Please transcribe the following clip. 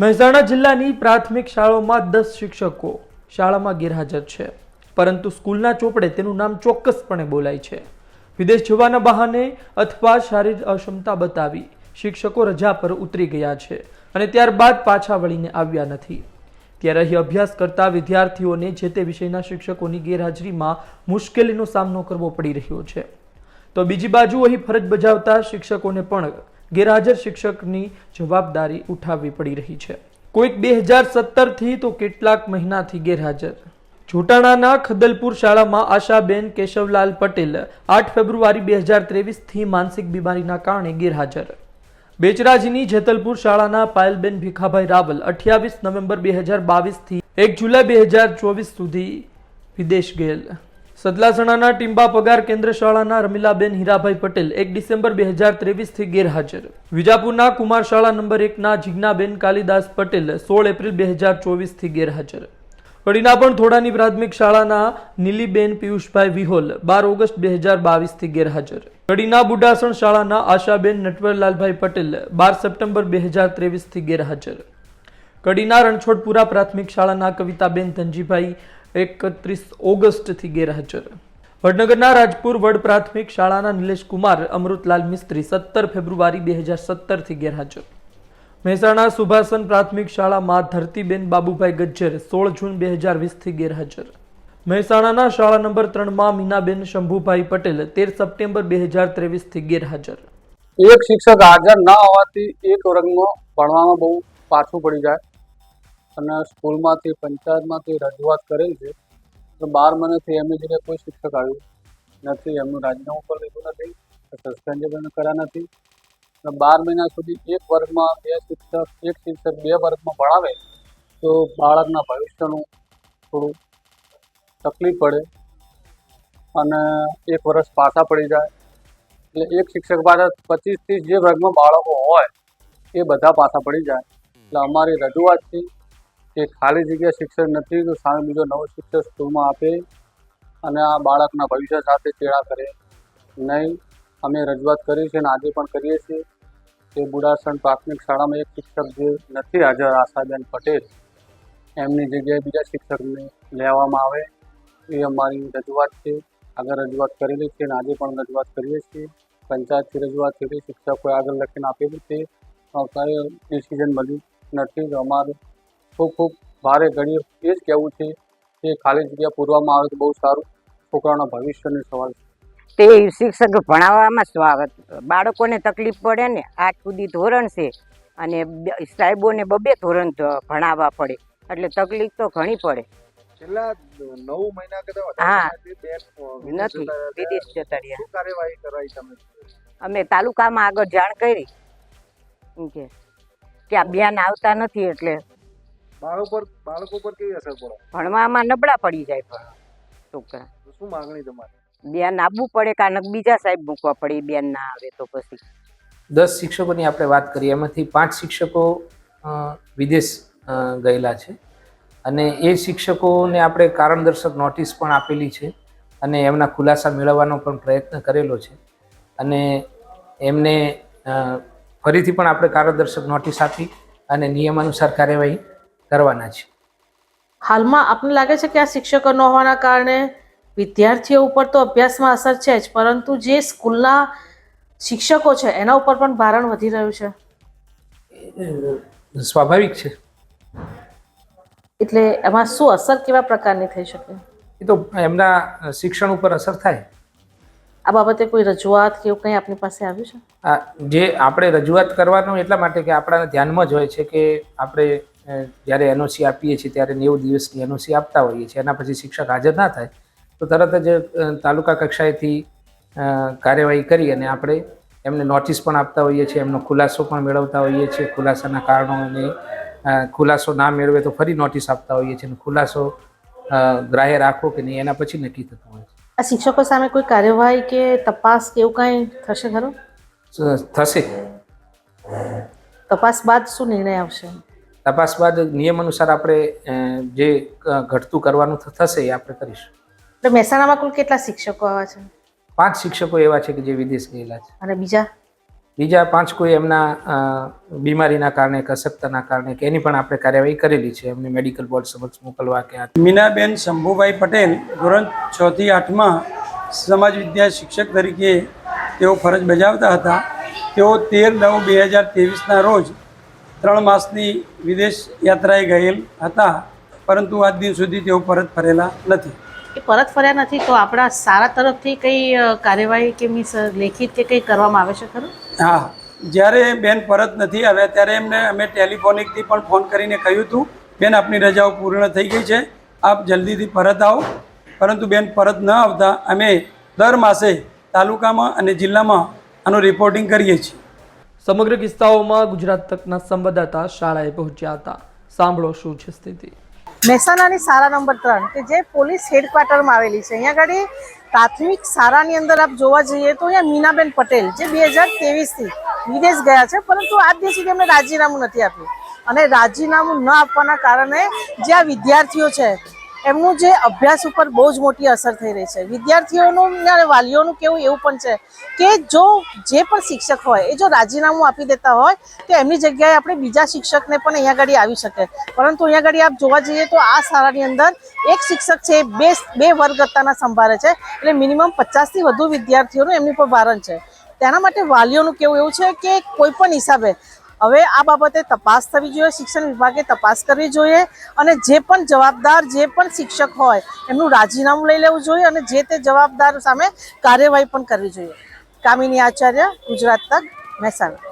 મહેસાણા જિલ્લાની પ્રાથમિક શાળાઓમાં દસ શિક્ષકો શાળામાં ગેરહાજર છે. પરંતુ સ્કૂલના ચોપડે તેનું નામ ચોક્કસપણે બોલાય છે. વિદેશ જવાના બહાને અથવા શારીરિક અક્ષમતા બતાવી શિક્ષકો રજા પર ઉતરી ગયા છે અને ત્યારબાદ પાછા વળીને આવ્યા નથી. ત્યારે અહીં અભ્યાસ કરતા વિદ્યાર્થીઓને જે તે વિષયના શિક્ષકોની ગેરહાજરીમાં મુશ્કેલીનો સામનો કરવો પડી રહ્યો છે. તો બીજી બાજુ અહીં ફરજ બજાવતા શિક્ષકોને પણ ગેરહાજર શિક્ષકની જવાબદારી ઉઠાવવી પડી રહી છે. કોઈક બે હજાર સત્તરથી તો કેટલાક મહિનાથી ગેરહાજર. જોટાણાના ખદલપુર શાળામાં આશાબેન કેશવલાલ પટેલ આઠ ફેબ્રુઆરી બે હજાર ત્રેવીસથી માનસિક બીમારીના કારણે ગેરહાજર. બેચરાજીની જેતલપુર શાળાના પાયલબેન ભીખાભાઈ રાવલ અઠ્યાવીસ નવેમ્બર બે હજાર બાવીસથી એક જુલાઈ બે હજાર ચોવીસ સુધી વિદેશ ગયેલ. સતલાસણાના ટીંબા પગાર કેન્દ્ર શાળાના રમીલાબેન હીરાભાઈ પટેલ એક ડિસેમ્બર બે હજાર ત્રેવીસથી ગેરહાજર. વિજાપુરના કુમાર શાળા નંબર એકના જિજ્ઞાબેન કાલિદાસ પટેલ સોળ એપ્રિલ બે હજાર ચોવીસથી ગેરહાજર. કડીના પણ થોડાની પ્રાથમિક શાળાના નીલીબેન પિયુષભાઈ વિહોલ બાર ઓગસ્ટ બે હજાર બાવીસથી ગેરહાજર. કડીના બુડાસણ શાળાના આશાબેન નટવરલાલભાઈ પટેલ બાર સપ્ટેમ્બર બે હજાર ત્રેવીસથી ગેરહાજર. કડીના રણછોડપુરા પ્રાથમિક શાળાના કવિતાબેન ધનજીભાઈ એકત્રીસ ઓગસ્ટથી ગેરહાજર. વડનગરના રાજપુર વડ પ્રાથમિક શાળાના નિલેશ અમૃતલાલ મિસ્ત્રી સત્તર ફેબ્રુઆરી બે હજાર સત્તરથી ગેરહાજર. મહેસાણા સુભાષન પ્રાથમિક શાળામાં ધરતીબેન બાબુભાઈ ગજ્જર સોળ જૂન બે હજાર વીસથી ગેરહાજર. મહેસાણાના શાળા નંબર ત્રણમાં મીનાબેન શંભુભાઈ પટેલ તેર સપ્ટેમ્બર બે હજાર ત્રેવીસથી ગેરહાજર. એક શિક્ષક હાજર ના હોવાથી એક વર્ગમાં ભણવામાં બહુ પાછું પડી જાય. અને સ્કૂલમાંથી, પંચાયતમાંથી રજૂઆત કરેલ છે. તો બાર મહિનાથી એમની જગ્યાએ કોઈ શિક્ષક આવ્યું નથી. એમનું રાજીનામું પણ લીધું નથી. સસ્પેન્ડ કર્યા નથી. અને બાર મહિના સુધી એક વર્ગમાં બે શિક્ષક, એક શિક્ષક બે વર્ગમાં ભણાવે તો બાળકના ભવિષ્યનું થોડું તકલીફ પડે અને એક વર્ષ પાછા પડી જાય. એટલે એક શિક્ષક પાસે પચીસ ત્રીસ જે વર્ગમાં બાળકો હોય એ બધા પાછા પડી જાય. એટલે અમારી રજૂઆત છે કે ખાલી જગ્યા શિક્ષક નથી, તો સામે બીજો નવો શિક્ષક સ્કૂલમાં આપે અને આ બાળકના ભવિષ્ય સાથે ચેડા કરે. નહીં, અમે રજૂઆત કરી છે અને આજે પણ કરીએ છીએ કે બુડાસણ પ્રાથમિક શાળામાં એક શિક્ષક જે નથી હાજર, આશાબેન પટેલ, એમની જગ્યાએ બીજા શિક્ષકને લેવામાં આવે. એ અમારી રજૂઆત છે. આગળ રજૂઆત કરેલી છે અને આજે પણ રજૂઆત કરીએ છીએ. પંચાયતથી રજૂઆત કરી શિક્ષકોએ આગળ લખીને આપેલી છે. કંઈ ડિસિઝન મળ્યું નથી. તો અમારું ખૂબ ખૂબ ભારે ઘડી એ જ કહેવું છે કે ખાલી જગ્યા પૂરવામાં આવે તો બહુ સારું. છોકરાના ભવિષ્યનો સવાલ છે. તે શિક્ષક ભણાવવામાં સ્વાગત. બાળકોને તકલીફ પડે ને આઠ સુધી ધોરણ છે અને સાહેબોને બબે ધોરણ ભણાવવા પડે. એટલે તકલીફ તો ઘણી પડે. છેલ્લા નવ મહિના કરતા હા. નથી વિદેશ જતા રહ્યા. કાર્યવાહી કરાઈ તમે? અમે તાલુકામાં આગળ જાણ કરી. કે કે આ બેન આવતા નથી એટલે બાળકો પર બાળકો પર કેવી અસર પડે? ભણવામાં નબળા પડી જાય પણ. છોકરા શું માંગણી તમારી? બેન આવવું પડે કારણ બીજા સાહેબ મૂકવા પડે બેન ના આવે તો પછી. દસ શિક્ષકોની આપણે વાત કરીએ એમાંથી પાંચ શિક્ષકો વિદેશ ગયેલા છે. અને એ શિક્ષકોને આપણે કારણદર્શક નોટિસ પણ આપેલી છે અને એમના ખુલાસા મેળવવાનો પણ પ્રયત્ન કરેલો છે. અને એમને ફરીથી પણ આપણે કારણદર્શક નોટિસ આપી અને નિયમાનુસાર કાર્યવાહી કરવાના છે. હાલમાં આપને લાગે છે કે આ શિક્ષકો ન હોવાના કારણે વિદ્યાર્થીઓ ઉપર તો અભ્યાસમાં અસર છે જ પરંતુ જે સ્કૂલના શિક્ષકો છે એના ઉપર પણ ભારણ વધી રહ્યું છે. સ્વાભાવિક છે. એટલે એમાં શું અસર કેવા પ્રકારની થઈ શકે? એ તો એમના શિક્ષણ ઉપર અસર થાય. આ બાબતે કોઈ રજૂઆત કે એવું કંઈ આપની પાસે આવ્યું છે? જે આપણે રજૂઆત કરવાનું એટલા માટે કે આપણા ધ્યાનમાં જ હોય છે કે આપણે જ્યારે એનઓસી આપીએ છીએ ત્યારે નેવું દિવસની એનઓસી આપતા હોઈએ છીએ એના પછી શિક્ષક હાજર ના થાય તો તરત જ તાલુકા કક્ષાએથી કાર્યવાહી કરી અને આપણે એમને નોટિસ પણ આપતા હોઈએ છીએ એમનો ખુલાસો પણ મેળવતા હોઈએ છીએ ખુલાસાના કારણો અને ખુલાસો ના મેળવે તો ફરી નોટિસ આપતા હોઈએ છીએ અને ખુલાસો ગ્રાહ્ય રાખવો કે નહીં એના પછી નક્કી થતું હોય છે. આ શિક્ષકો સામે કોઈ કાર્યવાહી કે તપાસ કે એવું કાંઈ થશે ખરું? થશે. તપાસ બાદ શું નિર્ણય આવશે? તપાસ બાદ નિયમ અનુસાર આપણે જે ઘટતું કરવાનું થશે એ આપણે કરીશું. એટલે મહેસાણામાં કુલ કેટલા શિક્ષકો આવા છે? પાંચ શિક્ષકો એવા છે કે જે વિદેશ ગયેલા છે. અને બીજા? બીજા પાંચ કોઈ એમના બીમારીના કારણે કે અશક્તના કારણે કે એની પણ આપણે કાર્યવાહી કરેલી છે. એમને મેડિકલ બોર્ડ સમક્ષ મોકલવા કે આ મીનાબેન શંભુભાઈ પટેલ ધોરણ છ થી આઠમાં સમાજ વિદ્યા શિક્ષક તરીકે તેઓ ફરજ બજાવતા હતા. તેઓ તેર નવ બે હજાર ત્રેવીસના રોજ ત્રણ માસની વિદેશ યાત્રાએ ગયેલ હતા પરંતુ આજ દિન સુધી તેઓ પરત ફરેલા નથી. એ પરત ફર્યા નથી તો આપણા સારા તરફથી કઈ કાર્યવાહી કે મીન્સ લેખિત કે કંઈ કરવામાં આવે છે ખરું? હા જ્યારે બેન પરત નથી આવ્યા ત્યારે એમને અમે ટેલિફોનિકથી પણ ફોન કરીને કહ્યું હતું બેન આપની રજાઓ પૂર્ણ થઈ ગઈ છે આપ જલ્દીથી પરત આવો. પરંતુ બેન પરત ન આવતા અમે દર માસે તાલુકામાં અને જિલ્લામાં આનું રિપોર્ટિંગ કરીએ છીએ. સમગ્ર કિસ્સાઓમાં ગુજરાત તકના સંવાદદાતા શાળાએ પહોંચ્યા હતા. સાંભળો શું છે સ્થિતિ. મહેસાણાની શાળા નંબર ત્રણ, કે જે પોલીસ હેડક્વાર્ટરમાં આવેલી છે. અહીંયા આગળ પ્રાથમિક શાળાની અંદર આપ જોવા જઈએ તો અહીંયા મીનાબેન પટેલ, જે બે હજાર તેવીસથી વિદેશ ગયા છે, પરંતુ આજ દિવસ સુધી એમને રાજીનામું નથી આપ્યું. અને રાજીનામું ન આપવાના કારણે જે આ વિદ્યાર્થીઓ છે એમનું જે અભ્યાસ ઉપર બહુ જ મોટી અસર થઈ રહી છે. વિદ્યાર્થીઓનું અને વાલીઓનું કેવું એવું પણ છે કે જો જે પણ શિક્ષક હોય, એ જો રાજીનામું આપી દેતા હોય, તો એમની જગ્યાએ આપણે બીજા શિક્ષકને પણ અહીંયા આગળ આવી શકે. પરંતુ અહીંયા આગળ આપ જોવા જઈએ તો આ શાળાની અંદર એક શિક્ષક છે બે બે વર્ગ અત્તાના સંભાળે છે. એટલે મિનિમમ પચાસથી વધુ વિદ્યાર્થીઓનું એમની પર ભારણ છે. તેના માટે વાલીઓનું કેવું એવું છે કે કોઈ પણ હિસાબે હવે આ બાબતે તપાસ થવી જોઈએ, શિક્ષણ વિભાગે તપાસ કરવી જોઈએ અને જે પણ જવાબદાર, જે પણ શિક્ષક હોય એમનું રાજીનામું લઈ લેવું જોઈએ અને જે તે જવાબદાર સામે કાર્યવાહી પણ કરવી જોઈએ. કામિની આચાર્ય, ગુજરાત તક, મહેસાણા.